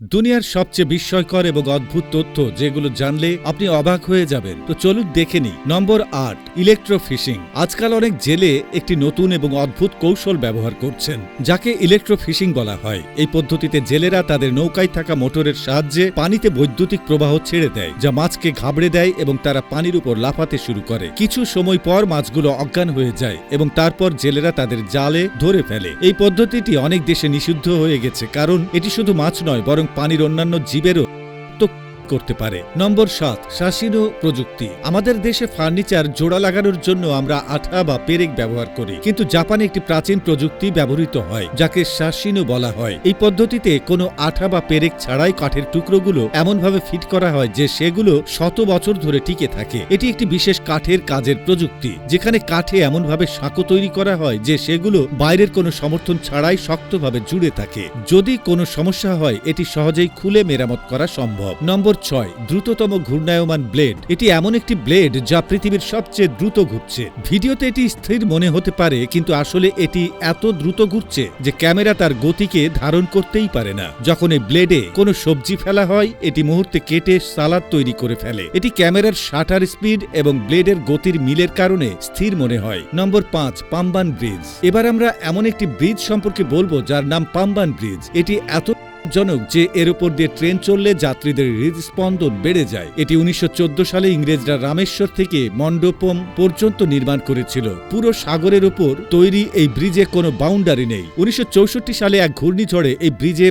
দুনিয়ার সবচেয়ে বিস্ময়কর এবং অদ্ভুত তথ্য যেগুলো জানলে আপনি অবাক হয়ে যাবেন। তো চলুন দেখে নিই। নম্বর আট ইলেকট্রোফিশিং আজকাল অনেক জেলে একটি নতুন এবং অদ্ভুত কৌশল ব্যবহার করছেন, যাকে ইলেকট্রোফিশিং বলা হয়। এই পদ্ধতিতে জেলেরা তাদের নৌকায় থাকা মোটরের সাহায্যে পানিতে বৈদ্যুতিক প্রবাহ ছেড়ে দেয়, যা মাছকে ঘাবড়ে দেয় এবং তারা পানির উপর লাফাতে শুরু করে। কিছু সময় পর মাছগুলো অজ্ঞান হয়ে যায় এবং তারপর জেলেরা তাদের জালে ধরে ফেলে। এই পদ্ধতিটি অনেক দেশে নিষিদ্ধ হয়ে গেছে, কারণ এটি শুধু মাছ নয়, বরং পানির অন্যান্য জীবেরও করতে পারে। নম্বর সাত শাসিনো প্রযুক্তি। আমাদের দেশে ফার্নিচার জোড়া লাগানোর জন্য আমরা আঠা বা পেরেক ব্যবহার করি। কিন্তু জাপানে একটি প্রাচীন প্রযুক্তি ব্যবহৃত হয়, যাকে শাসিনো বলা হয়। এই পদ্ধতিতে কোনো আঠা বা পেরেক ছাড়াই কাঠের টুকরোগুলো এমনভাবে ফিট করা হয় যে সেগুলো শত বছর ধরে টিকে থাকে। এটি একটি বিশেষ কাঠের কাজের প্রযুক্তি, যেখানে কাঠে এমনভাবে সাঁকো তৈরি করা হয় যে সেগুলো বাইরের কোনো সমর্থন ছাড়াই শক্তভাবে জুড়ে থাকে। যদি কোনো সমস্যা হয়, এটি সহজেই খুলে মেরামত করা সম্ভব। নম্বর ছয়, দ্রুততম ঘূর্ণায়মান ব্লেড। এটি এমন একটি ব্লেড যা পৃথিবীর সবচেয়ে দ্রুত ঘুরছে। ভিডিওতে এটি স্থির মনে হতে পারে, কিন্তু আসলে এটি এত দ্রুত ঘুরছে যে ক্যামেরা তার গতিকে ধারণ করতেই পারে না। যখন এই ব্লেডে কোনো সবজি ফেলা হয়, এটি মুহূর্তে কেটে সালাদ তৈরি করে ফেলে। এটি ক্যামেরার শাটার স্পিড এবং ব্লেডের গতির মিলের কারণে স্থির মনে হয়। নম্বর পাঁচ, পাম্বান ব্রিজ। এবার আমরা এমন একটি ব্রিজ সম্পর্কে বলব যার নাম পাম্বান ব্রিজ। এটি এত জনক যে এর উপর দিয়ে ট্রেন চললে যাত্রীদের হৃদস্পন্দন বেড়ে যায়। এটি উনিশশো চোদ্দ সালে ইংরেজরা রামেশ্বর থেকে মণ্ডপম পর্যন্ত নির্মাণ করেছিল। পুরো সাগরের উপর তৈরি এই ব্রিজে কোনো বাউন্ডারি নেই। উনিশশো চৌষট্টি সালে এক ঘূর্ণিঝড়ে এই ব্রিজে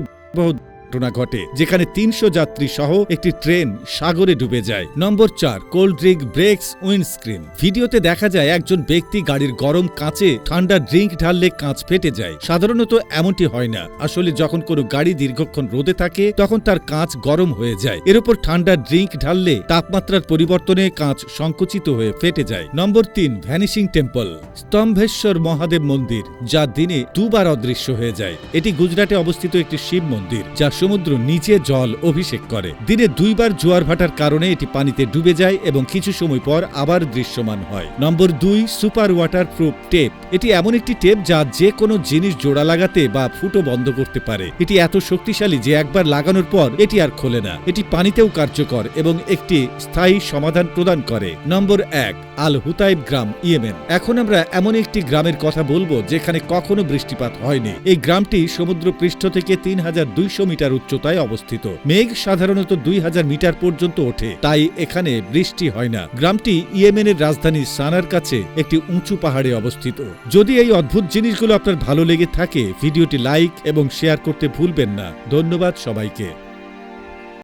ঘটনা ঘটে, যেখানে তিনশো যাত্রী সহ একটি ট্রেন সাগরে ডুবে যায়। নম্বর চার, কোল্ড ড্রিঙ্ক ব্রেকস উইন্ডস্ক্রিন। ভিডিওতে দেখা যায় একজন ব্যক্তি গাড়ির গরম কাঁচে ঠান্ডা ড্রিঙ্ক ঢাললে কাঁচ ফেটে যায়। সাধারণত এমনটি হয় না। আসলে যখন কোনো গাড়ি দীর্ঘক্ষণ রোদে থাকে, তখন তার কাঁচ গরম হয়ে যায়। এর উপর ঠান্ডা ড্রিঙ্ক ঢাললে তাপমাত্রার পরিবর্তনে কাঁচ সংকুচিত হয়ে ফেটে যায়। নম্বর তিন, ভ্যানিশিং টেম্পল। স্তম্ভেশ্বর মহাদেব মন্দির, যা দিনে দুবার অদৃশ্য হয়ে যায়। এটি গুজরাটে অবস্থিত একটি শিব মন্দির যা সমুদ্র নিচে জল অভিষেক করে। দিনে দুইবার জোয়ার ভাটার কারণে এটি পানিতে ডুবে যায় এবং কিছু সময় পর আবার দৃশ্যমান হয়। নম্বর দুই, সুপার ওয়াটার প্রুফ টেপ। এটি এমন একটি টেপ যা যে কোনো জিনিস জোড়া লাগাতে বা ফুটো বন্ধ করতে পারে। এটি এত শক্তিশালী যে একবার লাগানোর পর এটি আর খোলে না। এটি পানিতেও কার্যকর এবং একটি স্থায়ী সমাধান প্রদান করে। নম্বর এক আল হুতাইব গ্রাম, ইয়েমেন। এখন আমরা এমন একটি গ্রামের কথা বলব যেখানে কখনো বৃষ্টিপাত হয়নি। এই গ্রামটি সমুদ্র পৃষ্ঠ থেকে তিন হাজার দুইশো মিটার উচ্চতায় অবস্থিত। মেঘ সাধারণত দুই হাজার মিটার পর্যন্ত ওঠে, তাই এখানে বৃষ্টি হয় না। গ্রামটি ইয়েমেনের রাজধানী সানার কাছে একটি উঁচু পাহাড়ে অবস্থিত। যদি এই অদ্ভুত জিনিসগুলো আপনার ভালো লেগে থাকে, ভিডিওটি লাইক এবং শেয়ার করতে ভুলবেন না। ধন্যবাদ সবাইকে।